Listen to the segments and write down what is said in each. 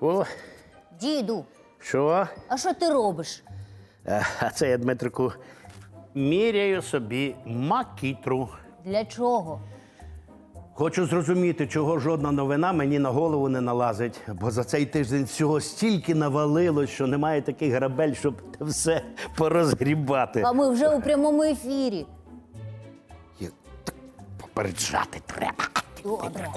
О, Діду, що? а що ти робиш? Е, А це я, Дмитрику, міряю собі макітру. Для чого? Хочу зрозуміти, чого жодна новина мені на голову не налазить, бо за цей тиждень всього стільки навалилось, що немає таких грабель, щоб все порозгрібати. А ми вже у прямому ефірі. Попереджати треба. Добре.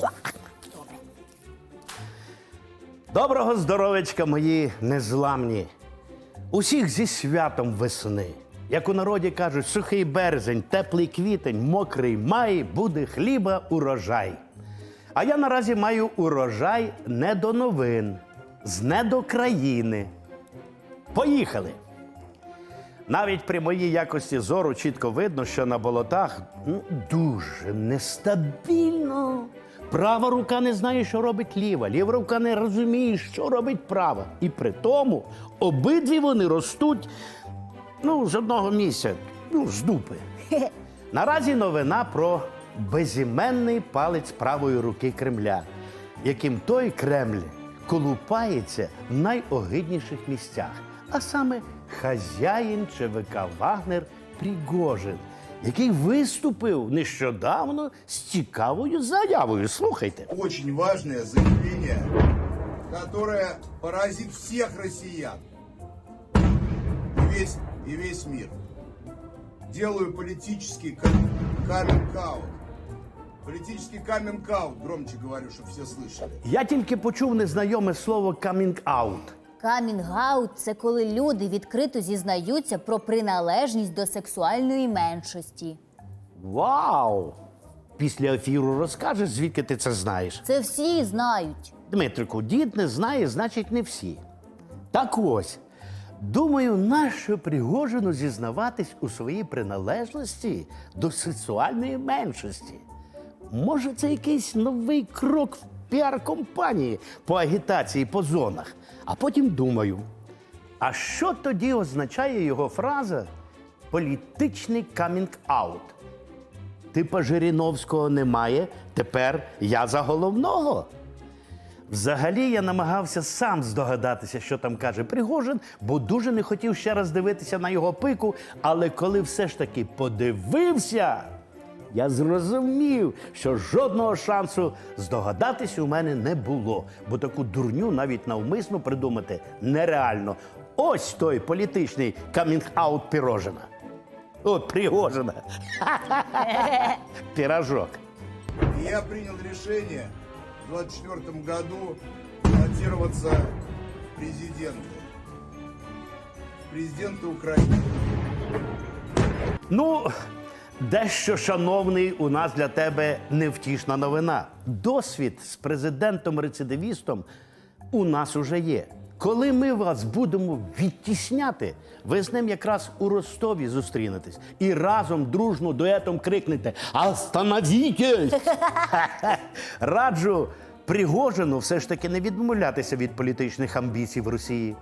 Доброго здоровечка, мої незламні. Усіх зі святом весни. Як у народі кажуть, сухий березень, теплий квітень, мокрий май, буде хліба урожай. А я наразі маю урожай не до новин, з не до країни. Поїхали! Навіть при моїй якості зору чітко видно, що на болотах дуже нестабільно. Права рука не знає, що робить ліва, ліва рука не розуміє, що робить права. І при тому обидві вони ростуть ну, з одного місця, ну, з дупи. Наразі новина про безіменний палець правої руки Кремля, яким той Кремль колупається в найогидніших місцях, а саме хазяїн ЧВК Вагнер Пригожин, який виступив нещодавно з цікавою заявою. Слухайте. очень важное заявление, которое поразит всех россиян и весь, и весь мир. Делаю политический каминг-аут. Политический каминг-аут, громче говорю, чтобы все слышали. Я тільки почув незнайоме слово «камінг-аут». Камінг-аут – це коли люди відкрито зізнаються про приналежність до сексуальної меншості. Вау! Після ефіру розкажеш, звідки ти це знаєш. Це всі знають. Дмитрику, дід не знає, значить, не всі. Так ось. Думаю, нащо Пригожину зізнаватись у своїй приналежності до сексуальної меншості. Може, це якийсь новий крок в піар-компанії по агітації по зонах. А потім думаю, а що тоді означає його фраза політичний камінг-аут? Типа Жириновського немає, тепер я за головного. Взагалі я намагався сам здогадатися, що там каже Пригожин, бо дуже не хотів ще раз дивитися на його пику. Але коли все ж таки подивився, я зрозумів, що жодного шансу здогадатись у мене не було, бо таку дурню навіть навмисно придумати нереально. Ось той політичний камінг-аут Пірожина. О, Пригожина. Пірожок. И я принял решение в 2024 году баллотироваться в президенты. В президенты Украины. Ну, дещо, шановний, у нас для тебе невтішна новина. Досвід з президентом-рецидивістом у нас уже є. Коли ми вас будемо відтісняти, ви з ним якраз у Ростові зустрінетесь і разом дружно дуетом крикнете «Остановітесь!» Раджу Пригожину все ж таки не відмовлятися від політичних амбіцій в Росії.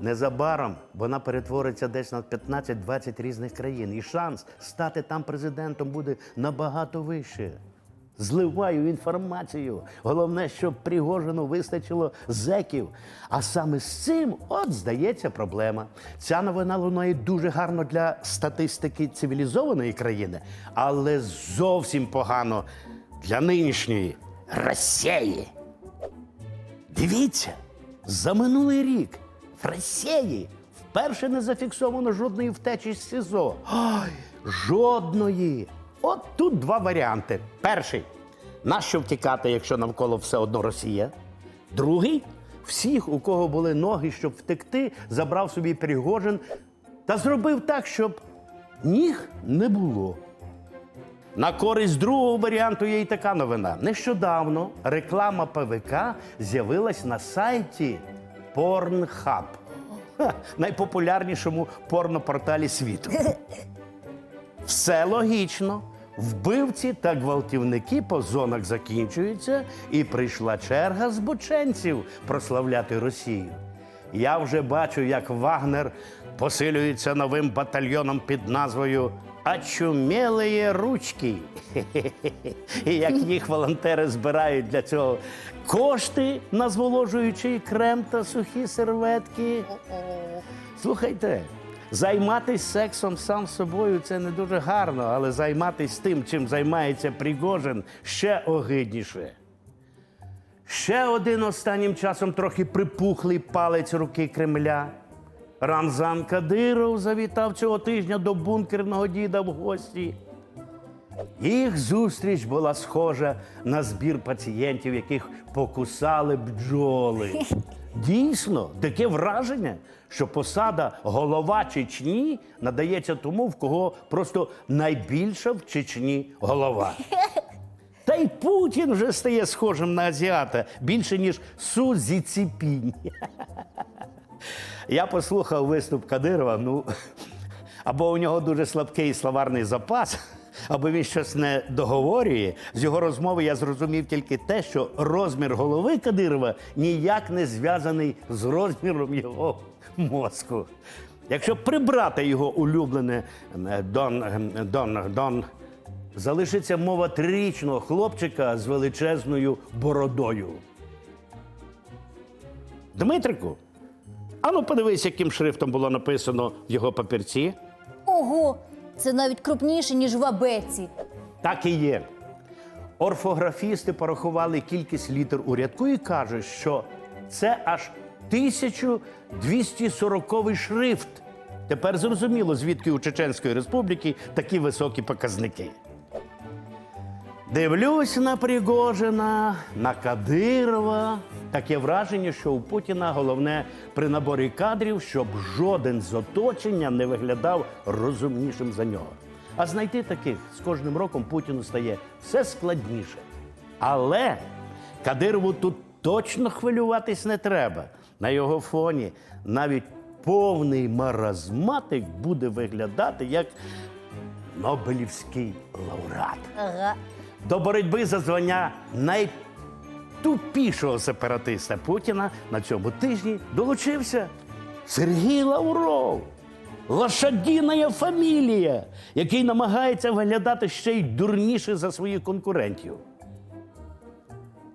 Незабаром вона перетвориться десь на 15-20 різних країн, і шанс стати там президентом буде набагато вище. Зливаю інформацію. Головне, щоб Пригожину вистачило зеків. А саме з цим, от здається, проблема. Ця новина лунає дуже гарно для статистики цивілізованої країни, але зовсім погано для нинішньої Росії. Дивіться, за минулий рік Росії вперше не зафіксовано жодної втечі з СІЗО. Ой, жодної. От тут два варіанти. Перший нащо втікати, якщо навколо все одно Росія. Другий всіх, у кого були ноги, щоб втекти, забрав собі Пригожин та зробив так, щоб ніг не було. На користь другого варіанту є й така новина. Нещодавно реклама ПВК з'явилась на сайті Pornhub, найпопулярнішому порнопорталі світу. Все логічно. Вбивці та гвалтівники по зонах закінчуються, і прийшла черга збоченців прославляти Росію. Я вже бачу, як Вагнер посилюється новим батальйоном під назвою Очумілої ручки. І як їх волонтери збирають для цього кошти на зволожуючий крем та сухі серветки. Слухайте, займатися сексом сам собою це не дуже гарно, але займатися тим, чим займається Пригожин, ще огидніше. Ще один останнім часом трохи припухлий палець руки Кремля. Рамзан Кадиров завітав цього тижня до бункерного діда в гості. Їх зустріч була схожа на збір пацієнтів, яких покусали бджоли. Дійсно, таке враження, що посада голова Чечні надається тому, в кого просто найбільша в Чечні голова. Та й Путін вже стає схожим на азіата більше, ніж Су Зі Ціпінь. Я послухав виступ Кадирова. Ну, або у нього дуже слабкий словарний запас, або він щось не договорює. З його розмови я зрозумів тільки те, що розмір голови Кадирова ніяк не зв'язаний з розміром його мозку. Якщо прибрати його улюблене е, Дон, е, Дон, Дон, залишиться мова трирічного хлопчика з величезною бородою. Дмитрику, ану подивись, яким шрифтом було написано в його папірці. Ого, це навіть крупніше, ніж в абеці. Так і є. Орфографісти порахували кількість літер у рядку і кажуть, що це аж 1240 шрифт. Тепер зрозуміло, звідки у Чеченської Республіки такі високі показники. Дивлюсь на Пригожина, на Кадирова. Таке враження, що у Путіна головне при наборі кадрів, щоб жоден з оточення не виглядав розумнішим за нього. А знайти таких з кожним роком Путіну стає все складніше. Але Кадирову тут точно хвилюватись не треба. На його фоні навіть повний маразматик буде виглядати як Нобелівський лауреат. Ага. До боротьби за звання найтупішого сепаратиста Путіна на цьому тижні долучився Сергій Лавров. Лошадіна фамілія, який намагається виглядати ще й дурніше за своїх конкурентів.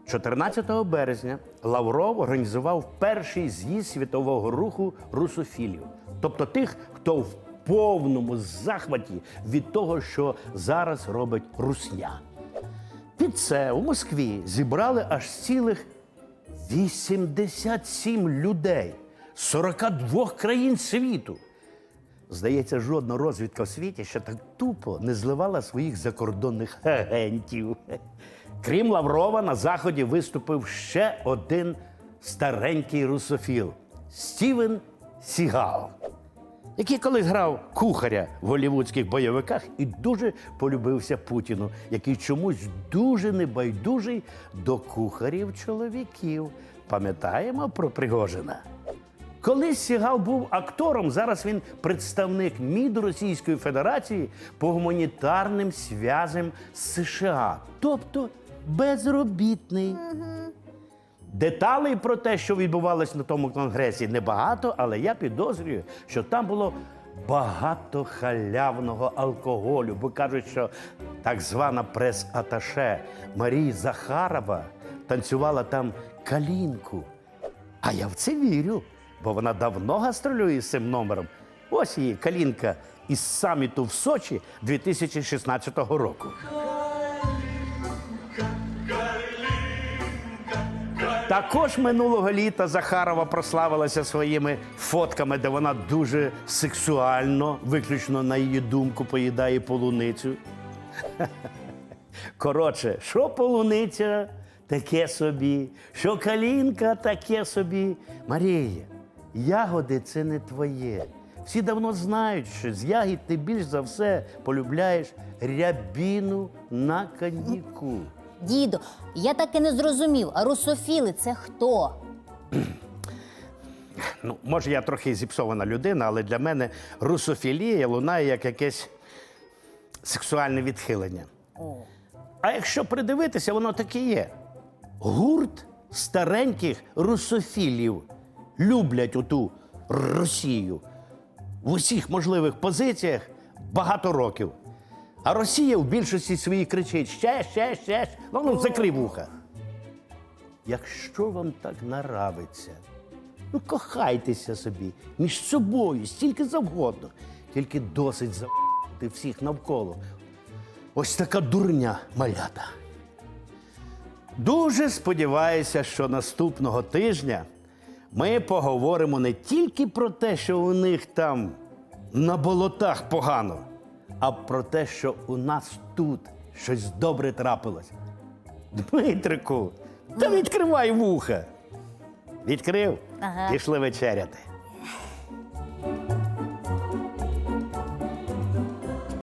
14 березня Лавров організував перший з'їзд світового руху русофілів, тобто тих, хто в повному захваті від того, що зараз робить русня. Під це у Москві зібрали аж цілих 87 людей з 42 країн світу. Здається, жодна розвідка в світі ще так тупо не зливала своїх закордонних агентів. Крім Лаврова, на заході виступив ще один старенький русофіл Стівен Сігал, який колись грав кухаря в голівудських бойовиках і дуже полюбився Путіну, який чомусь дуже небайдужий до кухарів чоловіків. Пам'ятаємо про Пригожина? Колись Сігал був актором, зараз він представник МІД Російської Федерації по гуманітарним зв'язям з США, тобто безробітний. Деталей про те, що відбувалось на тому конгресі, небагато, але я підозрюю, що там було багато халявного алкоголю, бо кажуть, що так звана прес-аташе Марія Захарова танцювала там калінку. А я в це вірю, бо вона давно гастролює з цим номером. Ось її калінка із саміту в Сочі 2016 року. Також минулого літа Захарова прославилася своїми фотками, де вона дуже сексуально, виключно на її думку, поїдає полуницю. Коротше, що полуниця таке собі, що калінка таке собі. Марія, ягоди це не твоє. Всі давно знають, що з ягід ти більш за все полюбляєш рябіну на коньяку. Дідо, я так і не зрозумів, а русофіли це хто? Ну, може, я трохи зіпсована людина, але для мене русофілія лунає як якесь сексуальне відхилення. О. А якщо придивитися, воно таке є. Гурт стареньких русофілів люблять оту Росію. в усіх можливих позиціях багато років. А Росія в більшості своїй кричить: ще, ще, ще. ще». Ну, ну закрий вуха. Якщо вам так наравиться, ну кохайтеся собі між собою стільки завгодно, тільки досить за всіх навколо. Ось така дурня малята. Дуже сподіваюся, що наступного тижня ми поговоримо не тільки про те, що у них там на болотах погано, а про те, що у нас тут щось добре трапилось. Дмитрику, та відкривай вуха. Відкрив? Ага. Пішли вечеряти.